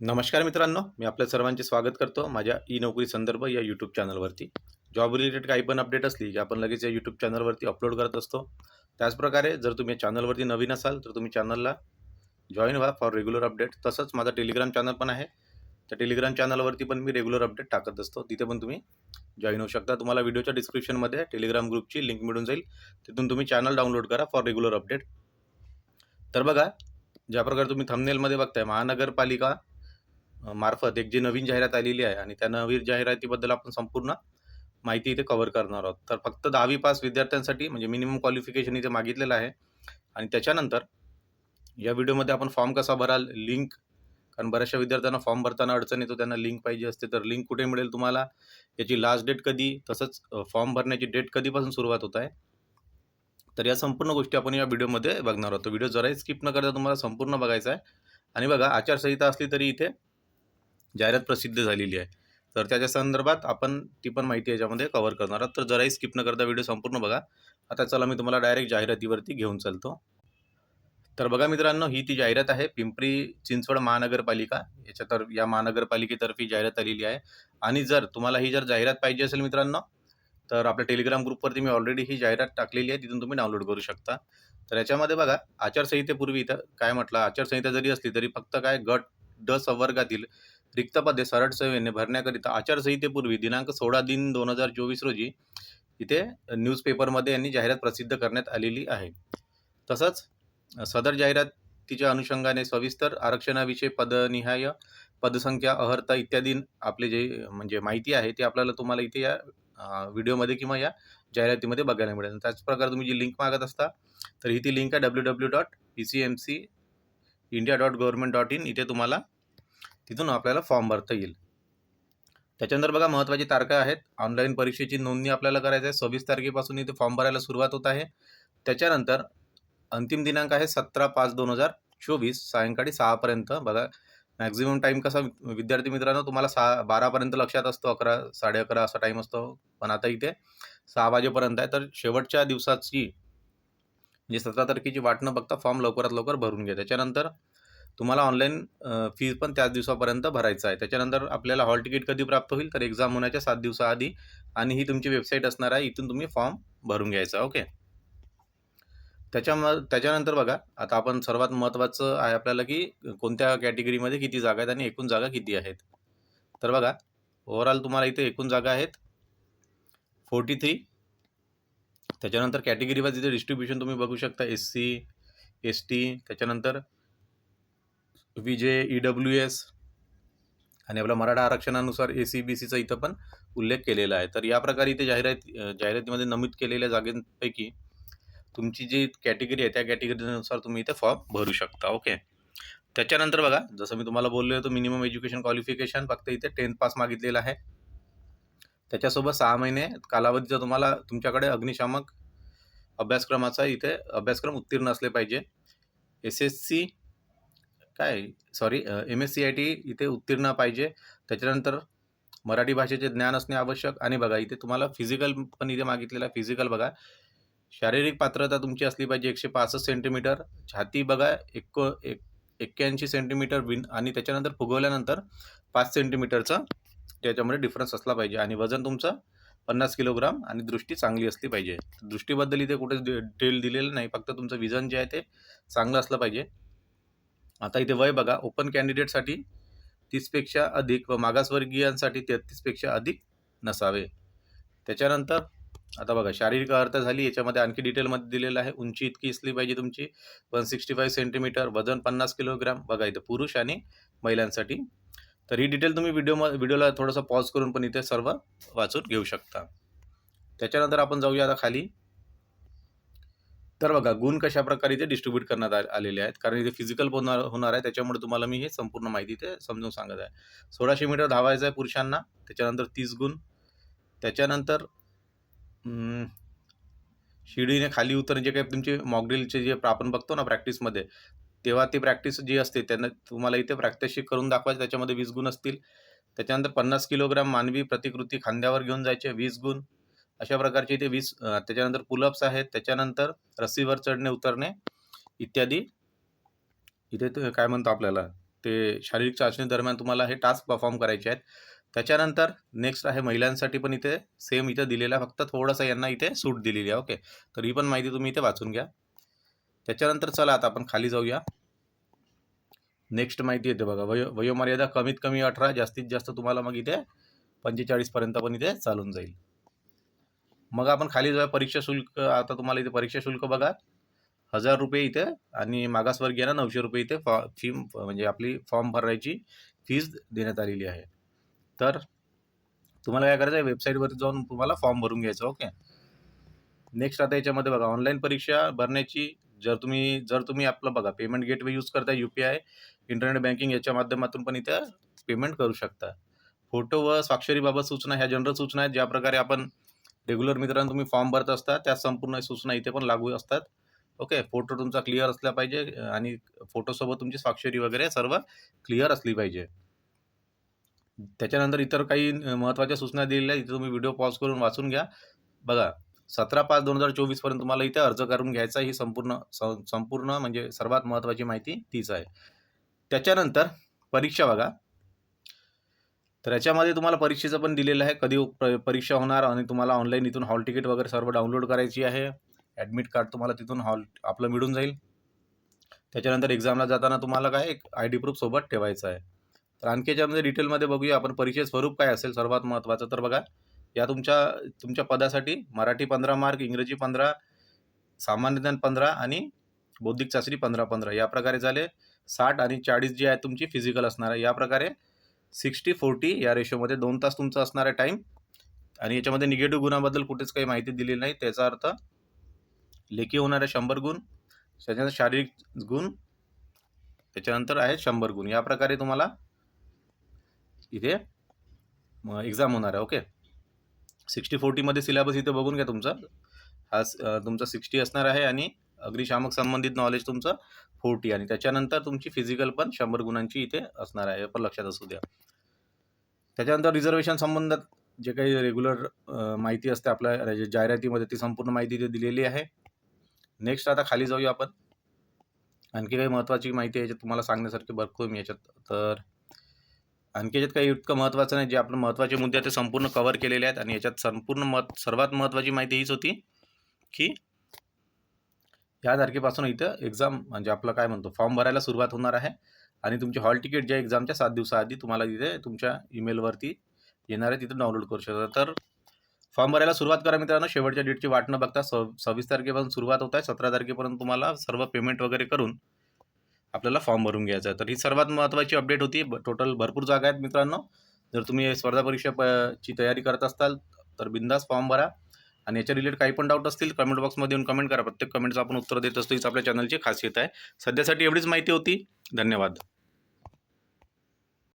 नमस्कार मित्रांनो मी आपल्या सर्वांचे स्वागत करतो माझ्या ई नोकरी संदर्भ या यूट्यूब चॅनलवरती जॉब रिलेटेड काही पण अपडेट असली की आपण लगेच या यूट्यूब चॅनलवरती अपलोड करत असतो. त्याचप्रकारे जर तुम्ही चॅनलवरती नवीन असाल तर तुम्ही चॅनलला जॉईन व्हा फॉर रेग्युलर अपडेट तसंच माझा टेलिग्राम चॅनल पण आहे. त्या टेलिग्राम चॅनलवरती पण मी रेग्युलर अपडेट टाकत असतो. तिथे पण तुम्ही जॉईन होऊ शकता. तुम्हाला व्हिडिओच्या डिस्क्रिप्शनमध्ये टेलिग्राम ग्रुपची लिंक मिळून जाईल. तिथून तुम्ही चॅनल डाउनलोड करा फॉर रेग्युलर अपडेट तर बघा ज्या प्रकारे तुम्ही थंबनेलमध्ये बघताय महानगरपालिका मार्फत एक जी नवीन जाहिरात आलेली आहे आणि त्या नवीन जाहिरातीबद्दल आपण संपूर्ण माहिती इथे कव्हर करणार आहोत. तर फक्त दहावी पास विद्यार्थ्यांसाठी म्हणजे मिनिमम क्वालिफिकेशन इथे मागितलेलं आहे. आणि त्याच्यानंतर या व्हिडिओमध्ये आपण फॉर्म कसा भराल लिंक कारण बऱ्याचशा विद्यार्थ्यांना फॉर्म भरताना अडचण येतो त्यांना लिंक पाहिजे असते तर लिंक कुठे मिळेल तुम्हाला याची लास्ट डेट कधी तसंच फॉर्म भरण्याची डेट कधीपासून सुरुवात होत आहे. तर या संपूर्ण गोष्टी आपण या व्हिडिओमध्ये बघणार आहोत. व्हिडिओ जराही स्किप न करता तुम्हाला संपूर्ण बघायचा आहे. आणि बघा आचारसंहिता असली तरी इथे जाहिरात प्रसिद्ध झालेली आहे. तर त्याच्या संदर्भात आपण ती पण माहिती याच्यामध्ये कव्हर करणार आहोत. तर जराही स्किप न करता व्हिडिओ संपूर्ण बघा. आता चला मी तुम्हाला डायरेक्ट जाहिरातीवरती घेऊन चालतो. तर बघा मित्रांनो ही ती जाहिरात आहे पिंपरी चिंचवड महानगरपालिका. याच्या तर या महानगरपालिकेतर्फे जाहिरात आलेली आहे. आणि जर तुम्हाला ही जर जाहिरात पाहिजे असेल मित्रांनो तर आपल्या टेलिग्राम ग्रुपवरती मी ऑलरेडी ही जाहिरात टाकलेली आहे. तिथून तुम्ही डाउनलोड करू शकता. तर याच्यामध्ये बघा आचारसंहितेपूर्वी इथं काय म्हटलं? आचारसंहिता जरी असली तरी फक्त काय गट ड संवर्गातील रिक्त पदे सरळ सेवेने भरण्याकरिता आचारसंहितेपूर्वी दिनांक सोळा दिन दोन हजार चोवीस रोजी इथे न्यूजपेपरमध्ये यांनी जाहिरात प्रसिद्ध करण्यात आलेली आहे. तसंच सदर जाहिरातीच्या अनुषंगाने सविस्तर आरक्षणाविषयी पदनिहाय पदसंख्या अहर्ता इत्यादी आपले जे म्हणजे माहिती आहे ते आपल्याला तुम्हाला इथे या व्हिडिओमध्ये किंवा या जाहिरातीमध्ये बघायला मिळेल. त्याचप्रकारे तुम्ही जी लिंक मागत असता तर ही ती लिंक आहे W W dot P C M C India dot government dot in इथे तुम्हाला तिथून आपल्याला फॉर्म भरता येईल. त्याच्यानंतर बघा महत्त्वाची तारखा आहेत. ऑनलाईन परीक्षेची नोंदणी आपल्याला करायची आहे. सव्वीस तारखेपासून इथे फॉर्म भरायला सुरुवात होत आहे. त्याच्यानंतर अंतिम दिनांक आहे सतरा पाच दोन हजार चोवीस सायंकाळी सहापर्यंत बघा मॅक्झिमम टाईम कसा विद्यार्थी मित्रांनो तुम्हाला सहा बारापर्यंत लक्षात असतो अकरा साडे अकरा असा टाईम असतो. पण आता इथे सहा वाजेपर्यंत आहे. तर शेवटच्या दिवसाची म्हणजे सतरा तारखेची वाट न बघता फॉर्म लवकरात लवकर भरून घ्या. त्याच्यानंतर तुम्हाला ऑनलाईन फीज पण त्याच दिवसापर्यंत भरायचं आहे. त्याच्यानंतर आपल्याला हॉल तिकीट कधी प्राप्त होईल? तर एक्झाम होण्याच्या सात दिवसाआधी आणि ही तुमची वेबसाईट असणार आहे. इथून तुम्ही फॉर्म भरून घ्यायचा ओके त्याच्या त्याच्यानंतर बघा आता आपण सर्वात महत्त्वाचं आहे आपल्याला की कोणत्या कॅटेगरीमध्ये किती जागा आहेत आणि एकूण जागा किती आहेत? तर बघा ओव्हरऑल तुम्हाला इथे एकूण जागा आहेत. फोर्टी थ्री त्याच्यानंतर कॅटेगरी वाईज इथे डिस्ट्रीब्युशन तुम्ही बघू शकता एस सी एस टी त्याच्यानंतर विजय जे ई डब्ल्यू एस आणि आपल्या मराठा आरक्षणानुसार ए सी बी सीचा इथं पण उल्लेख केलेला आहे. तर या प्रकारे इथे जाहिरात जाहिरातीमध्ये नमूद केलेल्या जागेपैकी तुमची जी कॅटेगरी आहे त्या कॅटेगरीनुसार तुम्ही इथे फॉर्म भरू शकता. ओके? त्याच्यानंतर बघा जसं मी तुम्हाला बोललो होतो मिनिमम एज्युकेशन क्वालिफिकेशन फक्त इथे टेन्थ पास मागितलेलं आहे. त्याच्यासोबत सहा महिने कालावधीचा तुम्हाला तुमच्याकडे अग्निशामक अभ्यासक्रमाचा इथे अभ्यासक्रम उत्तीर्ण असले पाहिजे. एस एस सी काय sorry M S C I T इथे उत्तीर्ण पाहिजे. त्याच्यानंतर मराठी भाषेचे ज्ञान असणे आवश्यक. आणि बघा इथे तुम्हाला फिजिकल पण इथे मागितलेलं आहे. फिजिकल बघा शारीरिक पात्रता तुमची असली पाहिजे एकशे पासष्ट सेंटीमीटर छाती बघा एक्को एक एक्क्याऐंशी सेंटीमीटर विन आणि त्याच्यानंतर फुगवल्यानंतर पाच सेंटीमीटरचा त्याच्यामध्ये डिफरन्स असला पाहिजे. आणि वजन तुमचं पन्नास किलोग्राम आणि दृष्टी चांगली असली पाहिजे. दृष्टीबद्दल इथे कुठेच डिटेल दिलेलं नाही. फक्त तुमचं विजन जे आहे ते चांगलं असलं पाहिजे. आता इथे वय बघा ओपन कॅन्डिडेटसाठी तीसपेक्षा अधिक व मागासवर्गीयांसाठी तेहतीसपेक्षा अधिक नसावे. त्याच्यानंतर आता बघा शारीरिक अर्थ झाली याच्यामध्ये आणखी डिटेलमध्ये दिलेलं आहे. उंची इतकी असली पाहिजे तुमची वन सिक्स्टी फाईव्ह सेंटीमीटर वजन पन्नास किलोग्राम बघा इथं पुरुष आणि महिलांसाठी. तर ही डिटेल तुम्ही व्हिडिओ व्हिडिओला थोडंसं पॉज करून पण इथे सर्व वाचून घेऊ शकता. त्याच्यानंतर आपण जाऊया आता खाली. तर बघा गुण कशा प्रकारे इथे डिस्ट्रीब्यूट करण्यात आलेले आहेत? कारण इथे फिजिकल होणार होणार आहे. त्याच्यामुळे तुम्हाला मी हे संपूर्ण माहिती इथे समजून सांगत आहे. सोळाशे मीटर धावायचं आहे पुरुषांना. त्याच्यानंतर तीस गुण. त्याच्यानंतर शिडीने खाली उतरणे जे काही तुमचे मॉकड्रिलचे जे आपण बघतो ना प्रॅक्टिसमध्ये तेव्हा ती प्रॅक्टिस जी असते त्यांना तुम्हाला इथे प्रॅक्टिस करून दाखवायचं. त्याच्यामध्ये वीस गुण असतील. त्याच्यानंतर पन्नास किलोग्राम मानवी प्रतिकृती खांद्यावर घेऊन जायचे. वीस गुण. अशा प्रकारचे इथे वीस त्याच्यानंतर पुलअप्स आहेत त्याच्यानंतर रस्सीवर चढणे उतरणे इत्यादी. इथे काय म्हणतो आपल्याला ते शारीरिक चाचणी दरम्यान तुम्हाला हे टास्क परफॉर्म करायचे आहेत. त्याच्यानंतर नेक्स्ट आहे महिलांसाठी पण इथे सेम इथे दिलेला फक्त थोडंसं यांना इथे सूट दिलेली आहे ओके तर ही पण माहिती तुम्ही इथे वाचून घ्या. त्याच्यानंतर चला आता आपण खाली जाऊया. नेक्स्ट माहिती येते बघा वयो वयोमर्यादा कमीत कमी अठरा जास्तीत जास्त तुम्हाला मग इथे पंचेचाळीसपर्यंत पण इथे चालून जाईल. मग आपण खाली जाऊया परीक्षा शुल्क आता तुम्हाला इथे परीक्षा शुल्क बघा. हजार रुपये इथे आणि मागासवर्गीयांना नऊशे रुपये इथे फॉ फी म्हणजे आपली फॉर्म भरायची फीज देण्यात आलेली आहे. तर तुम्हाला काय करायचं आहे वेबसाईटवर जाऊन तुम्हाला फॉर्म भरून घ्यायचा ओके? नेक्स्ट आता याच्यामध्ये बघा ऑनलाईन परीक्षा भरण्याची जर तुम्ही जर तुम्ही आपलं बघा पेमेंट गेटवे यूज करता U P I internet banking याच्या माध्यमातून पण इथे पेमेंट करू शकता. फोटो व स्वाक्षरीबाबत सूचना ह्या जनरल सूचना आहेत ज्या प्रकारे आपण रेग्युलर मित्रांनो तुम्ही फॉर्म भरत असता त्या संपूर्ण सूचना इथे पण लागू असतात. ओके फोटो तुमचा क्लिअर असला पाहिजे आणि फोटोसोबत तुमची स्वाक्षरी वगैरे सर्व क्लिअर असली पाहिजे. त्याच्यानंतर इतर काही महत्त्वाच्या सूचना दिलेल्या इथे तुम्ही व्हिडिओ पॉज करून वाचून घ्या. बघा सतरा पाच दोन हजार चोवीसपर्यंत तुम्हाला इथे अर्ज करून घ्यायचा ही संपूर्ण स- संपूर्ण म्हणजे सर्वात महत्त्वाची माहिती तीच आहे. त्याच्यानंतर परीक्षा बघा. तर याच्यामध्ये तुम्हाला परीक्षेचं पण दिलेलं आहे. कधी परीक्षा होणार आणि तुम्हाला ऑनलाईन इथून हॉल तिकीट वगैरे सर्व डाउनलोड करायची आहे. ॲडमिट कार्ड तुम्हाला तिथून हॉल आपलं मिळून जाईल. त्याच्यानंतर एक्झामला जाताना तुम्हाला काय एक आय डी प्रूफ सोबत ठेवायचं आहे. तर आणखी याच्यामध्ये डिटेलमध्ये बघूया आपण परीक्षेचं स्वरूप काय असेल सर्वात महत्त्वाचं तर बघा. या तुमच्या तुमच्या पदासाठी मराठी पंधरा मार्क इंग्रजी पंधरा सामान्य ज्ञान पंधरा आणि बौद्धिक चाचणी पंधरा पंधरा. या प्रकारे झाले साठ आणि चाळीस जी आहे तुमची फिजिकल असणार आहे. या प्रकारे सिक्स्टी फोर्टी या रेशोमध्ये दोन तास तुमचा असणार आहे टाईम आणि याच्यामध्ये निगेटिव्ह गुणाबद्दल कुठेच काही माहिती दिलेली नाही. त्याचा अर्थ लेखी होणारे शंभर गुण त्याच्यानंतर शारीरिक गुण त्याच्यानंतर आहे शंभर गुण. या प्रकारे तुम्हाला इथे एक्झाम होणार आहे ओके सिक्स्टी फोर्टीमध्ये सिलेबस इथे बघून घ्या तुमचा. हा स- तुमचा सिक्स्टी असणार आहे आणि अग्निशामक संबंधित नॉलेज तुमचं फोर्टी आणि त्याच्यानंतर तुमची फिजिकल पण शंभर गुणांची इथे असणार आहे पण लक्षात असू द्या. त्याच्यानंतर रिझर्वेशन संबंधात जे काही रेग्युलर माहिती असते आपल्या जाहिरातीमध्ये ती संपूर्ण माहिती इथे दिलेली आहे. नेक्स्ट आता खाली जाऊया आपण. आणखी काही महत्त्वाची माहिती याच्यात तुम्हाला सांगण्यासारखी बघतो मी याच्यात तर आणखी याच्यात काही इतकं महत्त्वाचं नाही जे आपलं महत्त्वाचे मुद्दे ते संपूर्ण कव्हर केलेले आहेत आणि याच्यात संपूर्ण मत सर्वात महत्त्वाची माहिती हीच होती की ह्या तारखेपासून इथं एक्झाम म्हणजे आपलं काय म्हणतो फॉर्म भरायला सुरुवात होणार आहे. आणि तुमची हॉल तिकीट ज्या एक्झामच्या सात दिवसाआधी तुम्हाला तिथे तुमच्या ईमेलवरती येणार आहे तिथं डाउनलोड करू शकता. तर फॉर्म भरायला सुरुवात करा मित्रांनो. शेवटच्या डेटची वाट न बघता स सव्वीस तारखेपासून सुरुवात होत आहे. सतरा तारखेपर्यंत तुम्हाला सर्व पेमेंट वगैरे करून आपल्याला फॉर्म भरून घ्यायचा आहे. तर ही सर्वात महत्त्वाची अपडेट होती. टोटल भरपूर जागा आहेत मित्रांनो. जर तुम्ही स्पर्धा परीक्षा ची तयारी करत असाल तर बिंदास फॉर्म भरा. आणि याच्या रिलेटेड काही पण डाऊट असतील कमेंट बॉक्समध्ये येऊन कमेंट करा. प्रत्येक कमेंटचं आपण उत्तर देत असतो. हीच आपल्या चॅनलची खासियत आहे. सध्यासाठी एवढीच माहिती होती. धन्यवाद.